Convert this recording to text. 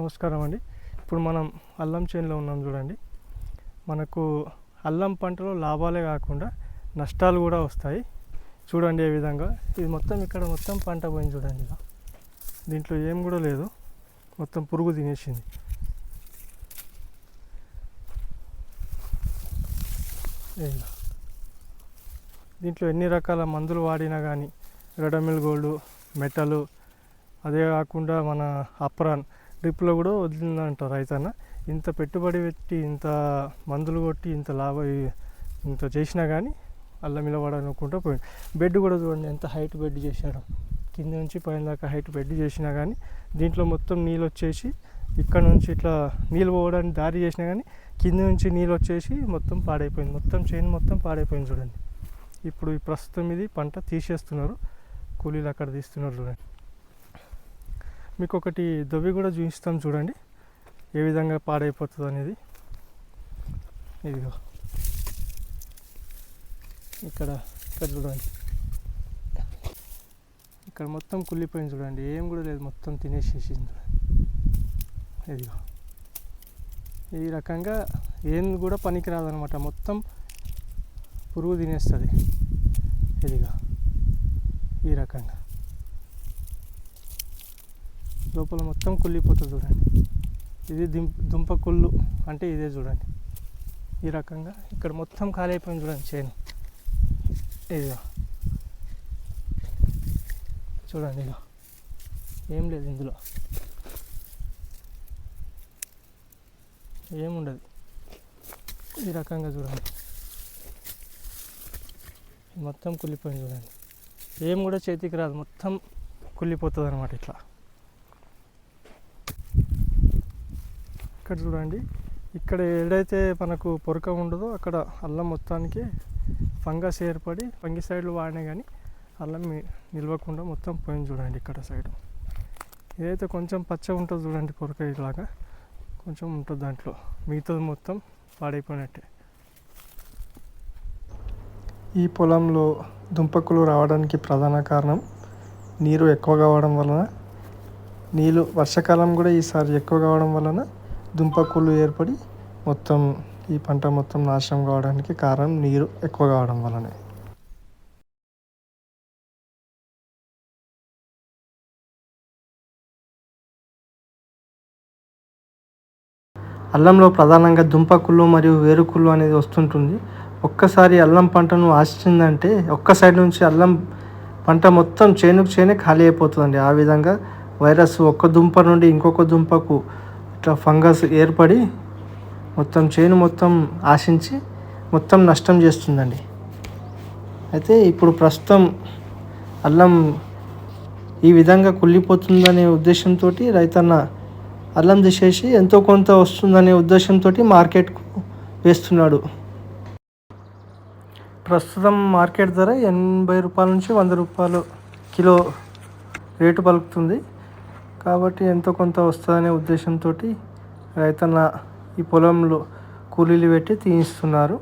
నమస్కారం అండి. ఇప్పుడు మనం అల్లం చేనులో ఉన్నాం చూడండి. మనకు అల్లం పంటలో లాభాలే కాకుండా నష్టాలు కూడా వస్తాయి. చూడండి ఏ విధంగా. ఇది మొత్తం ఇక్కడ మొత్తం పంట పోయింది చూడండి ఇలా దీంట్లో ఏం కూడా లేదు. మొత్తం పురుగు తినేసింది. దీంట్లో ఎన్ని రకాల మందులు వాడినా కానీ రెడమిల్ గోల్డ్ మెటలు అదే కాకుండా మన అప్రాన్ డ్రిప్లో కూడా వదిలిందంట రైతన్న. ఇంత పెట్టుబడి పెట్టి ఇంత మందులు కొట్టి ఇంత లాభ ఇంత చేసినా కానీ అల్లం నిలబడనుకుంటూ పోయింది. బెడ్ కూడా చూడండి ఎంత హైట్ బెడ్ చేశాడు కింద నుంచి పైన దాకా హైట్ బెడ్ చేసినా కానీ దీంట్లో మొత్తం నీళ్ళు వచ్చేసి ఇక్కడ నుంచి ఇట్లా నీళ్ళు పోవడానికి దారి చేసినా కానీ కింద నుంచి నీళ్ళు వచ్చేసి మొత్తం పాడైపోయింది. మొత్తం చేను మొత్తం పాడైపోయింది చూడండి. ఇప్పుడు ఈ ప్రస్తుతం ఇది పంట తీసేస్తున్నారు. కూలీలు అక్కడ తీస్తున్నారు చూడండి. మీకు ఒకటి దొవ్వి కూడా చూపిస్తాం చూడండి. ఏ విధంగా పాడైపోతుంది అనేది. ఇదిగో. ఇక్కడ ఇక్కడ చూడండి. ఇక్కడ మొత్తం కుళ్ళిపోయింది చూడండి. ఏం కూడా లేదు మొత్తం తినేసేసింది చూడండి. ఇదిగో. ఈ రకంగా ఏం కూడా పనికిరాదనమాట మొత్తం పురుగు తినేస్తుంది. ఇదిగా. ఈ రకంగా. లోపల మొత్తం కుళ్ళిపోతుంది చూడండి. ఇది దుంప కుళ్ళు అంటే ఇదే చూడండి. ఈ రకంగా ఇక్కడ మొత్తం ఖాళీ అయిపోయింది చూడండి చేను. ఇదిగో. చూడండి ఇదిగో. ఏం లేదు ఇందులో. ఏముండదు ఈ రకంగా చూడండి. మొత్తం కుళ్ళిపోయింది చూడండి. ఏం కూడా చేతికి రాదు. మొత్తం కుళ్ళిపోతుంది అనమాట ఇట్లా. ఇక్కడ చూడండి. ఇక్కడ ఏడైతే మనకు పొరక ఉండదో అక్కడ అల్లం మొత్తానికి ఫంగస్ ఏర్పడి ఫంగి సైడ్లు వాడినా కానీ అల్లం నిల్వకుండా మొత్తం పోయింది చూడండి ఇక్కడ సైడ్. ఏదైతే కొంచెం పచ్చ ఉంటుంది చూడండి పొరక ఇలాగా కొంచెం ఉంటుంది దాంట్లో. మిగతాది మొత్తం పాడైపోయినట్టే. ఈ పొలంలో దుంపకులు రావడానికి ప్రధాన కారణం నీరు ఎక్కువ కావడం వలన నీళ్ళు వర్షాకాలం కూడా ఈసారి ఎక్కువ కావడం వలన దుంపకూలు ఏర్పడి మొత్తం ఈ పంట మొత్తం నాశనం కావడానికి కారణం నీరు ఎక్కువ కావడం వలనే అల్లంలో ప్రధానంగా దుంపకుళ్ళు మరియు వేరుకుళ్ళు అనేది వస్తుంటుంది. ఒక్కసారి అల్లం పంటను ఆశించిందంటే ఒక్క సైడ్ నుంచి అల్లం పంట మొత్తం చేనుకు చేనే ఖాళీ అయిపోతుందండి. ఆ విధంగా వైరస్ ఒక్క దుంప నుండి ఇంకొక దుంపకు ఇట్లా ఫంగస్ ఏర్పడి మొత్తం చేను మొత్తం ఆశించి మొత్తం నష్టం చేస్తుందండి. అయితే ఇప్పుడు ప్రస్తుతం అల్లం ఈ విధంగా కుళ్ళిపోతుందనే ఉద్దేశంతో రైతన్న అల్లం తీసేసి ఎంతో కొంత వస్తుందనే ఉద్దేశంతో మార్కెట్కు వేస్తున్నాడు. ప్రస్తుతం మార్కెట్ ధర ఎనభై రూపాయల నుంచి వంద రూపాయలు కిలో రేటు పలుకుతుంది. కాబట్టి ఎంతో కొంత వస్తుందనే ఉద్దేశంతో రైతన్న ఈ పొలంలో కూలీలు పెట్టి తీయిస్తున్నారు.